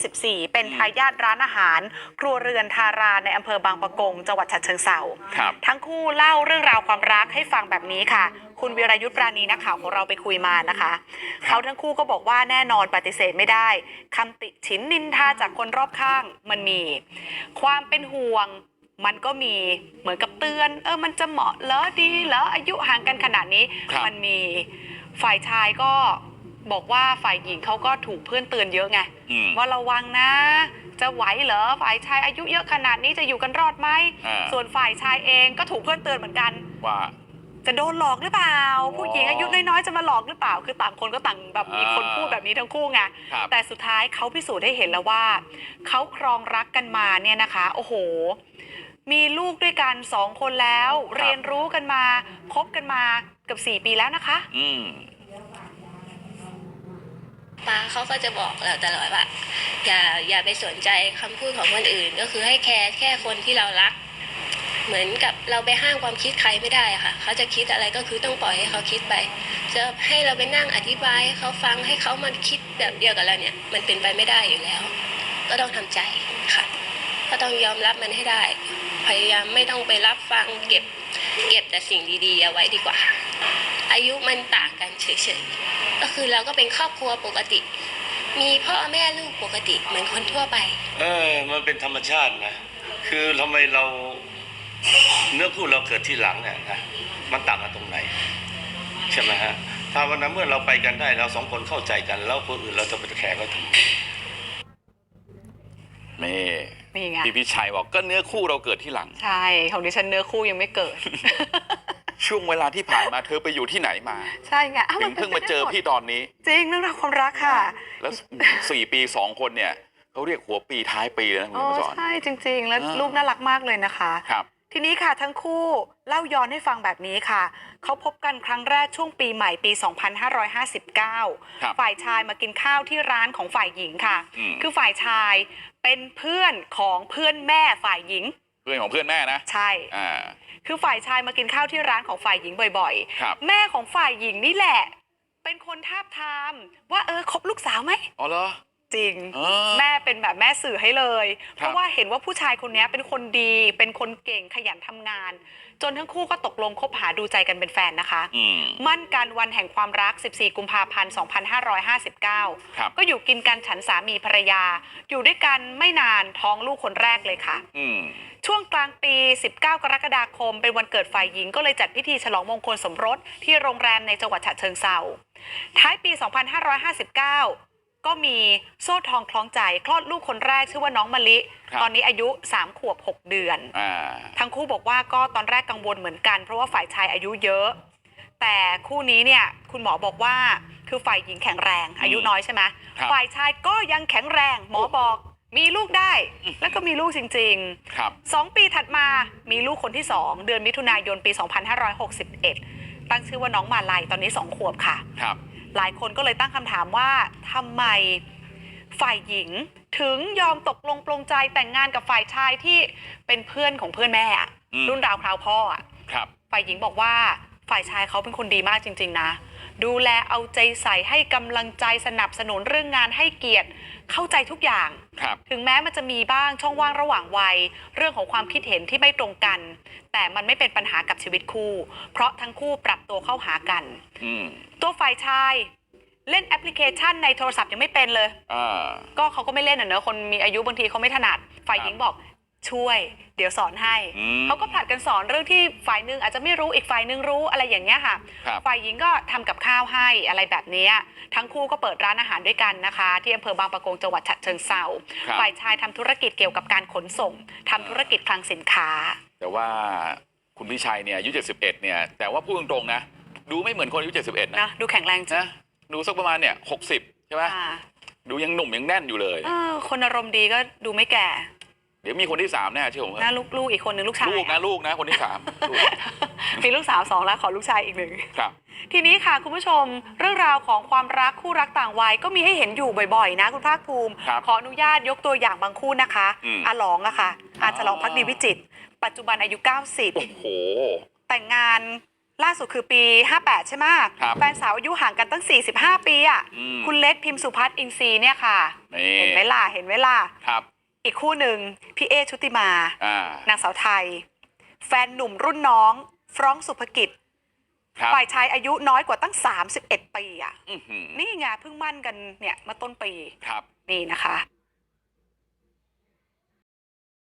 24 เป็นทายาทร้านอาหาร ครัวเรือนทาราในอำเภอบางปะกงจังหวัดฉะเชิงเทราครับทั้งคู่เล่าเรื่องราวความรักให้ฟังแบบนี้ค่ะ คุณวิรายุทธปราณีนักข่าวของเราไปคุยมานะคะ เขาทั้งคู่ก็บอกว่าแน่นอนปฏิเสธไม่ได้คำติฉินนินทาจากคนรอบข้างมันมี ความเป็นห่วงมันก็มีเหมือนกับเตือน เออมันจะเหมาะเหรอดีเหรออายุห่างกันขนาดนี้ ครับ มันมีฝ่ายชายก็ บอกว่าฝ่ายหญิงเขาก็ถูกเพื่อนเตือนเยอะไงอืม ว่าระวังนะ จะไหวเหรอฝ่ายชายอายุเยอะขนาดนี้จะอยู่กันรอดไหมอ่า ส่วนฝ่ายชายเองก็ถูกเพื่อนเตือนเหมือนกัน ว่า จะโดนหลอกหรือเปล่าผู้หญิงอายุน้อยๆจะมาหลอกหรือเปล่า คือต่างคนก็ต่างแบบมีคนอ่าพูดแบบนี้ทั้งคู่ไงครับแต่สุดท้ายเขาพิสูจน์ให้เห็นแล้วว่าเขาครองรักกันมาเนี่ยนะคะ โอ้โห มีลูกด้วยกันสองคนแล้ว เรียนรู้กันมาคบกันมาเกือบสี่ปีแล้วนะคะ อืม ป้าเขาก็จะบอกเราตลอดว่าอย่าอย่าไปสนใจคำพูดของคนอื่น ก็คือให้แคร์แค่คนที่เรารัก เหมือนกับเราไปห้ามความคิดใครไม่ได้ค่ะ เขาจะคิดอะไรก็คือต้องปล่อยให้เขาคิดไป จะให้เราไปนั่งอธิบายให้เขาฟังให้เขามาคิดแบบเดียวกับเราเนี่ย มันเป็นไปไม่ได้อยู่แล้ว ก็ต้องทำใจค่ะ ก็ต้องยอมรับมันให้ได้ พยายามไม่ต้องไปรับฟังเก็บ เก็บแต่สิ่งดีๆเอาไว้ดีกว่า อายุมันต่างกันเฉยๆ ก็คือเราก็เป็นครอบครัวปกติ มีพ่อแม่ลูกปกติเหมือนคนทั่วไป เออ มันเป็นธรรมชาตินะ คือทำไมเราเนื้อคู่เราเกิดที่หลังเนี่ยนะ มันต่างกันตรงไหน ใช่ไหมฮะ ถ้าวันนั้นเมื่อเราไปกันได้เราสองคนเข้าใจกัน แล้วคนอื่นเราจะไปแขกก็ทำไมนี่นี่ไงพี่พิชัยบอกก็เนื้อคู่เราเกิดที่หลัง ใช่ ของดิฉันเนื้อคู่ยังไม่เกิด ช่วงเวลาที่ผ่านมาเธอไปอยู่ที่ไหนมา ใช่ไงอ้าวถึนงป็นเพิ่งไปมาได้เจอหดพี่ตอนนี้ จริงเรื่องราวความรักค่ะแล้วสี่ปีสองคนเนี่ยเขาเรียกหัวปีท้ายปีเลยนะคุณโอ้ผู้ชมใช่จริง ๆ แล้วอ่ารูปน่ารักมากเลยนะคะ ครับ ทีนี้ค่ะทั้งคู่เล่าย้อนให้ฟังแบบนี้ค่ะ เขาพบกันครั้งแรกช่วงปีใหม่ปี2559ครับฝ่ายชายมากินข้าวที่ร้านของฝ่ายหญิงค่ะ อืม คือฝ่ายชายเป็นเพื่อนของเพื่อนแม่ฝ่ายหญิง เพื่อนของเพื่อนแม่นะใช่ อ่า คือฝ่ายชายมากินข้าวที่ร้านของฝ่ายหญิงบ่อยครับ ๆ แม่ของฝ่ายหญิงนี่แหละ เป็นคนทาบทามว่าเออคบลูกสาวไหม อ๋อเหรอจริง เออ แม่เป็นแบบแม่สื่อให้เลยครับเพราะว่าเห็นว่าผู้ชายคนนี้เป็นคนดี เป็นคนเก่งขยันทำงาน จนทั้งคู่ก็ตกลงคบหาดูใจกันเป็นแฟนนะคะ อืม มั่นกันวันแห่งความรัก 14 กุมภาพันธ์ 2559 ครับ ก็อยู่กินกันฉันสามีภรรยา อยู่ด้วยกันไม่นานท้องลูกคนแรกเลยค่ะ อืม ช่วง กลางปี 19 กรกฎาคม เป็นวันเกิดฝ่ายหญิงก็เลยจัดพิธีฉลองมงคลสมรสที่โรงแรมในจังหวัดฉะเชิงเซาท้ายปี 2559 ก็มีโซ่ทองคล้องใจ คลอดลูกคนแรกชื่อว่าน้องมะลิครับตอนนี้อายุ 3 ขวบ 6 เดือนอ่าทั้งคู่บอกว่าก็ตอนแรกกังวลเหมือนกัน เพราะว่าฝ่ายชายอายุเยอะ แต่คู่นี้เนี่ยคุณหมอบอกว่าคือฝ่ายหญิงแข็งแรง อายุน้อยใช่ไหมครับฝ่ายชายก็ยังแข็งแรง หมอบอก มีลูกได้ แล้วก็มีลูกจริงๆครับ สองปีถัดมามีลูกคนที่2เดือนมิถุนายนปี 2561 ตั้งชื่อว่าน้องมาลัยตอนนี้2ขวบค่ะ ครับ หลายคนก็เลยตั้งคำถามว่าทำไมฝ่ายหญิงถึงยอมตกลงปลงใจแต่งงานกับฝ่ายชายที่เป็นเพื่อนของเพื่อนแม่อะอืม รุ่นราวคราวพ่ออะครับ ฝ่ายหญิงบอกว่าฝ่ายชายเขาเป็นคนดีมากจริง ๆ นะ ดูแลเอาใจใส่ให้กำลังใจสนับสนุนเรื่องงานให้เกียรติเข้าใจทุกอย่างครับถึงแม้มันจะมีบ้างช่องว่างระหว่างวัย เรื่องของความคิดเห็นที่ไม่ตรงกัน แต่มันไม่เป็นปัญหากับชีวิตคู่ เพราะทั้งคู่ปรับตัวเข้าหากันอืมตัวฝ่ายชายเล่นแอปพลิเคชันในโทรศัพท์ยังไม่เป็นเลยอ่าก็เขาก็ไม่เล่นอะเนอะคนมีอายุบางทีเขาไม่ถนัด ฝ่ายหญิงบอก ช่วย เดี๋ยวสอนให้ อืมเขาก็ผลัดกันสอนเรื่องที่ฝ่ายหนึ่งอาจจะไม่รู้อีกฝ่ายหนึ่งรู้อะไรอย่างเงี้ยค่ะ ครับ ฝ่ายหญิงก็ทำกับข้าวให้อะไรแบบเนี้ยทั้งคู่ก็เปิดร้านอาหารด้วยกันนะคะ ที่อำเภอบางปะกงจังหวัดฉะเชิงเซาครับ ฝ่ายชายทำธุรกิจเกี่ยวกับการขนส่งทำธุรกิจคลังสินค้า แต่ว่าคุณพิชัยเนี่ยอายุ 71 เนี่ย แต่ว่าพูดตรงๆนะ ดูไม่เหมือนคนอายุ 71 นะนะดูแข็งแรงจริงนะดูสักประมาณเนี่ย 60 ใช่ไหมอ่าดูยังหนุ่มยังแน่นอยู่เลย เออคนอารมณ์ดีก็ดูไม่แก่ เดี๋ยวมีคนที่สามแน่เชื่อผมเถนะอะลูกลูกอีกคนหนึ่งลูกชายลูกนะลูกนะคนที่สามลูกมีลูกสาวสองแล้วขอลูกชายอีกหนึ่ง ครับ ทีนี้ค่ะคุณผู้ชมเรื่องราวของความรักคู่รักต่างวัยก็มีให้เห็นอยู่บ่อยๆ นะ คุณภาคภูมิ ครับขออนุญาตยกตัวอย่างบางคู่นะคะอืมอาหลองอะค่ะอาอ๋อ ฉลองพักดีวิจิตรปัจจุบันอายุ โอ้โห90แต่งงานล่าสุดคือปี 58 ใช่ไหมครับแฟนสาวอายุห่างกันตั้ง 45 ปีอะอืม คุณเล็กพิมพ์สุพัฒน์อินทรีย์เนี่ยค่ะ นี่เห็นไหมล่ะเห็นไหมล่ะ ครับ อีกคู่หนึ่งพี่เอชุติมา อ่านางสาวไทย แฟนหนุ่มรุ่นน้องฟรองก์สุภกิจ ครับฝ่ายชายอายุน้อยกว่าตั้ง 31 ปีอะ อื้อหือนี่ไงเพิ่งมั่นกันเนี่ยเมื่อต้นปี ครับ นี่นะคะ